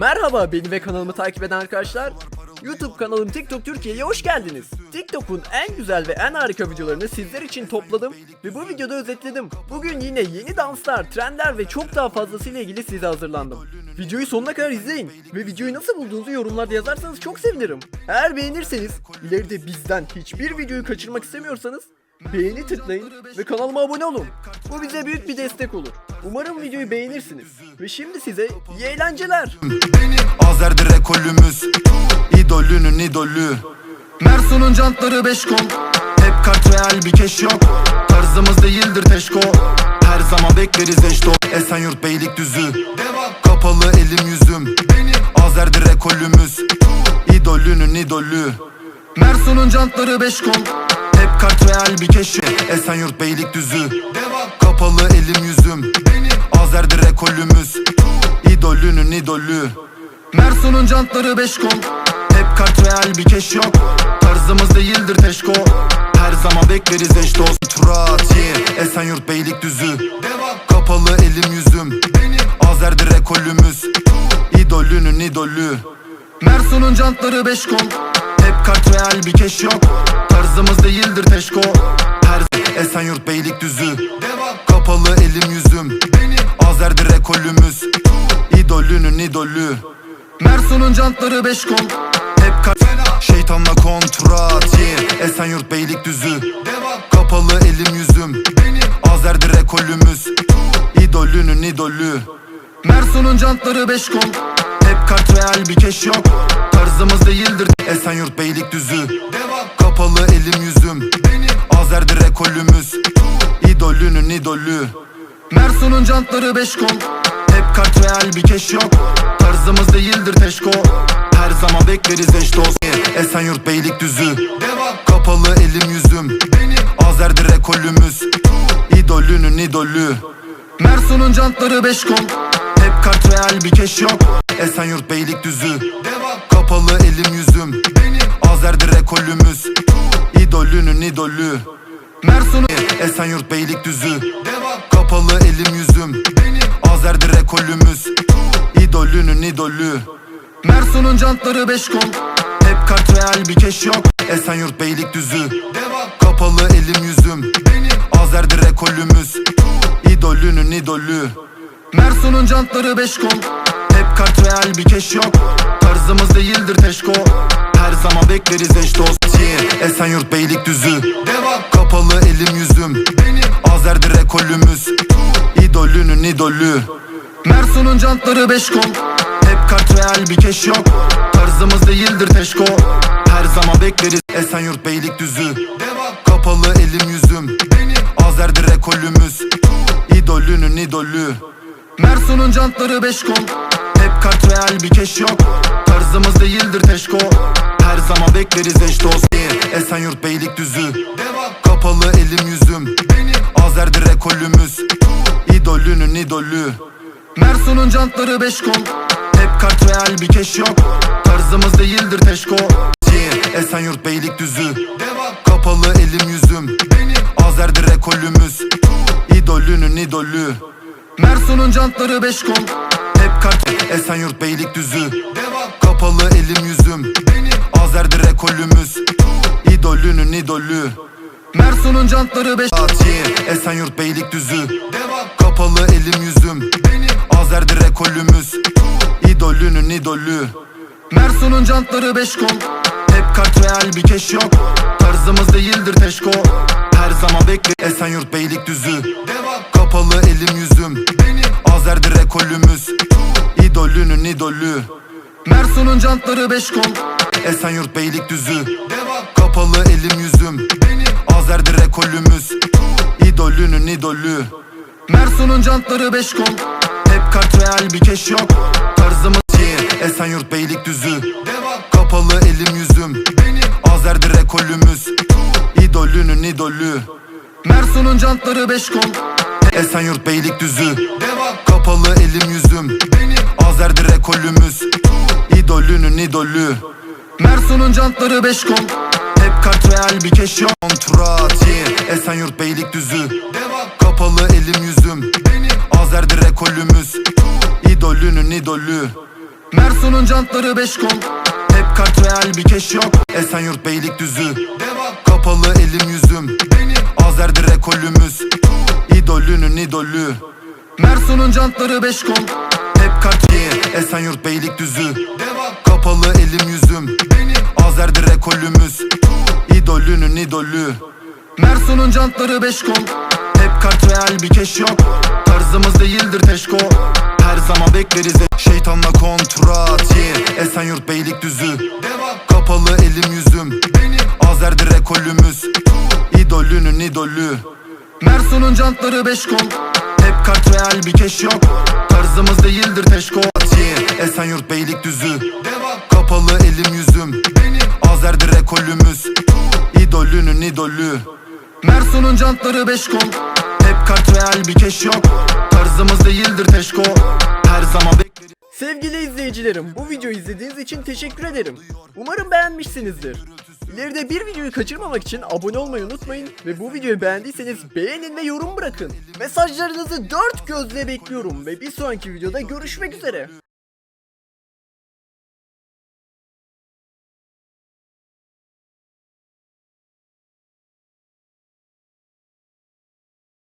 Merhaba beni ve kanalımı takip eden arkadaşlar. YouTube kanalım TikTok Türkiye'ye hoş geldiniz. TikTok'un en güzel ve en harika videolarını sizler için topladım ve bu videoda özetledim. Bugün yine yeni danslar, trendler ve çok daha fazlasıyla ilgili size hazırlandım. Videoyu sonuna kadar izleyin ve videoyu nasıl bulduğunuzu yorumlarda yazarsanız çok sevinirim. Eğer beğenirseniz, ileride bizden hiçbir videoyu kaçırmak istemiyorsanız Beğeni tıklayın ve kanalıma abone olun. Bu bize büyük bir destek olur. Umarım videoyu beğenirsiniz. Ve şimdi size iyi eğlenceler. Azer'dir ekolümüz. İdolünün idolü. Mersun'un jantları 5 kon Hep kart real bir keş yok. Tarzımız değildir teşko. Her zaman bekleriz eşto. Esenyurt Beylikdüzü. Kapalı elim yüzüm. Azer'dir ekolümüz. İdolünün idolü. Mersun'un jantları 5 kon Hep kart real bir keş. Yok Esenyurt Beylikdüzü. Kapalı elim yüzüm Azer'dir ekolümüz İdolünün idolü. Mersun'un jantları 5 kon Hep kart real bir keş yok. Tarzımız değildir teşko. Her zaman bekleriz eş dost. Turat yeah. Esenyurt Beylikdüzü. Kapalı elim yüzüm. Azer'dir ekolümüz İdolünün idolü. Mersun'un jantları 5 kon Hep kart real bir keş yok. Tarzımız değildir teşko. Her Esenyurt Beylikdüzü. Kapalı elim yüzüm Azer'dir ekolümüz. İdolünün idolü. Mersun'un jantları 5 kon Hep kart Şeytanla kontrat yeah. Esenyurt Beylikdüzü. Kapalı elim yüzüm. Azer'dir ekolümüz. İdolünün idolü. Mersun'un jantları 5 kon Hep kart real bir keş yok. Tarzımız değildir. Esenyurt Beylikdüzü. Kapalı elim yüzüm. Azer'dir ekolümüz. İdolünün idolü Mersun'un jantları 5 kon Hep kart real bir keş yok. Tarzımız değildir teşko. Her zaman bekleriz eş dost. Esenyurt Beylikdüzü. Kapalı elim yüzüm. Azer'dir ekolümüz. İdolünün idolü. Mersun'un jantları 5 kon Hep kart real bir keş yok. Esenyurt Beylikdüzü. Kapalı elim yüzüm. Azer'dir ekolümüz. İdolünün idolü. Mersun'un Esenyurt Beylikdüzü Kapalı elim yüzüm. Azer'dir ekolümüz İdolünün idolü. Mersun'un jantları 5 kon Hep kart real bir keş yok. Esenyurt Beylikdüzü. Kapalı elim yüzüm. Azer'dir ekolümüz İdolünün idolü. Mersun'un jantları 5 kon Hep kart real bir keş yok. Tarzımız değildir teşko zaman bekleriz eş dost. Esenyurt Beylikdüzü. Kapalı elim yüzüm. Azer'dir ekolümüz İdolünün idolü. Mersun'un jantları 5 kon Hep kart real bir keş yok. Tarzımız değildir teşko. Her zaman bekleriz Esenyurt Beylikdüzü. Kapalı elim yüzüm. Azer'dir ekolümüz İdolünün idolü. Mersun'un jantları 5 kon Hep kart real bir keş yok. Tarzımız değildir teşko Her zaman bekleriz eş dost. Esenyurt Beylikdüzü. Kapalı elim yüzüm. Azer'dir ekolümüz İdolünün idolü. Mersun'un jantları 5 kon Hep kart real bir keş yok. Tarzımız değildir teşko. Yeah. Esenyurt Beylikdüzü. Kapalı elim yüzüm. Azer'dir ekolümüz İdolünün idolü. Mersun'un jantları 5 kon Hep kart. Esenyurt Beylikdüzü. Kapalı elim yüzüm ekolümüz İdolünün idolü. Mersun'un jantları 5 yeah. Esenyurt Beylikdüzü. Kapalı elim yüzüm Azer'dir ekolümüz. İdolünün idolü. Mersun'un jantları 5 kon Hep kart real bir keş yok. Tarzımız değildir teşko. Her zaman bekle Esenyurt Beylikdüzü. Kapalı elim yüzüm Azer'dir ekolümüz. İdolünün idolü. Mersun'un jantları 5 kon Esenyurt Beylikdüzü. Kapalı elim yüzüm. Azer'dir ekolümüz İdolünün idolü Mersun'un jantları 5 kon Hep kart real bir keş yok. Tarzımız yeah. Esenyurt Beylikdüzü. Kapalı elim yüzüm. Azer'dir ekolümüz İdolünün idolü Mersun'un jantları 5 kon Esenyurt Beylikdüzü. Kapalı elim yüzüm. Azer'dir ekolümüz İdolünün idolü Mersun'un jantları 5 kon Hep kart real bir keş yok Kontrat yeah. Esenyurt Beylikdüzü. Kapalı elim yüzüm. Azer'dir ekolümüz İdolünün idolü. Mersun'un jantları 5 kon Hep kart real bir keş yok Esenyurt Beylikdüzü. Kapalı elim yüzüm. Azerdir ekolümüz İdolünün idolü. Mersun'un jantları 5 kon Hep kart. Esenyurt Beylikdüzü. Kapalı elim yüzüm Azerdir ekolümüz? İdolünün idolü Mersun'un jantları 5 kon Hep kart real bir keş yok. Tarzımız değildir teşko. Her zaman bekleriz Şeytanla kontrat yeah. Esenyurt Beylikdüzü. Kapalı elim yüzüm. Azerdir ekolümüz. İdolünün idolü Mersun'un jantları 5 kon Hep kart real bir keş yok. Tarzımız değildir teşko. Yeah. Esenyurt Beylikdüzü. Kapalı elim yüzüm Azerdir ekolümüz İdolünün idolü Mersun'un jantları 5 kon Hep kart real bir keş yok Tarzımız değildir teşko Her zaman bekleriz Sevgili izleyicilerim, bu videoyu izlediğiniz için teşekkür ederim. Umarım beğenmişsinizdir. İleride bir videoyu kaçırmamak için abone olmayı unutmayın ve bu videoyu beğendiyseniz beğenin ve yorum bırakın. Mesajlarınızı dört gözle bekliyorum ve bir sonraki videoda görüşmek üzere.